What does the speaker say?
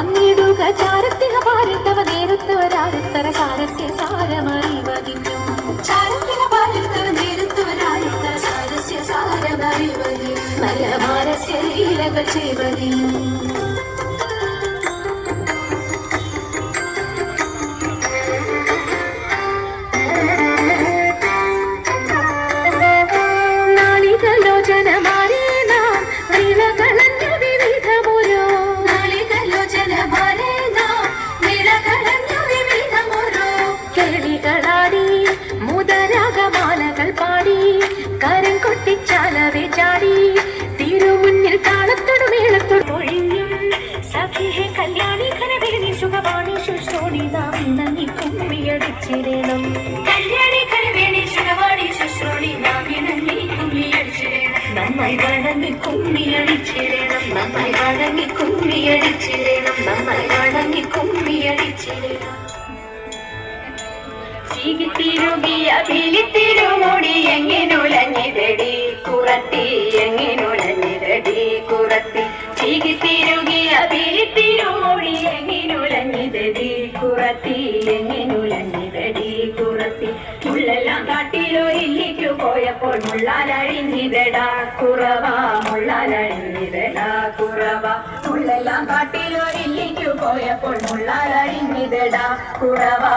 വന്നിടുക ചാരത്തിന പാലിട്ടവ നേരത്തവരാരുത്തര സാരസ്യ സാരമറിവതിഞ്ഞു ചാരത്തിന പാലിട്ടവ നേരത്തവരാരുത്തര സാരസ്യ സാരമറിവതി മലബാരസ്യ ലീലകൾ ചെയ്വതിഞ്ഞു കരം കൊട്ടിച്ചാലവെ ചാടി തിരുമുന്നിൽ താളത്തോട് മേളത്തോട് പൊഴിഞ്ഞും. സഖിഹെ കല്യാണി കരവേണി സുഖവാണി ശുശ്രോണി നാം ഇണങ്ങി കുമ്മിയടിച്ചിടണം. കല്യാണി കരവേണി സുഖവാണി ശുശ്രോണി നാം ഇണങ്ങി കുമ്മിയടിച്ചിടണം. നമ്മை വണങ്ങി കുമ്മിയടിച്ചിടണം. നമ്മை വണങ്ങി കുമ്മിയടിച്ചിടണം. നമ്മை വണങ്ങി കുമ്മിയടിച്ചിടണം. ചീകിത്തിരുകിയ പിലിത്തിരുമുടി എങ്ങിനുലഞ്ഞിതടി കുറത്തി എങ്ങിനുലഞ്ഞിതടി കുറത്തി ചീകിത്തിരുകിയ പിലിത്തിരുമുടി എങ്ങിനുലഞ്ഞിതടി കുറത്തി എങ്ങിനുലഞ്ഞിതടി കുറത്തി മുള്ളെല്ലാം കാട്ടിലോ ഇല്ലിക്കു പോയപ്പോൾ മുള്ളാലഴിഞ്ഞിതടാ കുറവ മുള്ളാലഴിഞ്ഞിതടാ കുറവാ മുള്ളെല്ലാം കാട്ടിലോ ഇല്ലിക്കു പോയപ്പോൾ മുള്ളാലഴിഞ്ഞിതടാ കുറവാ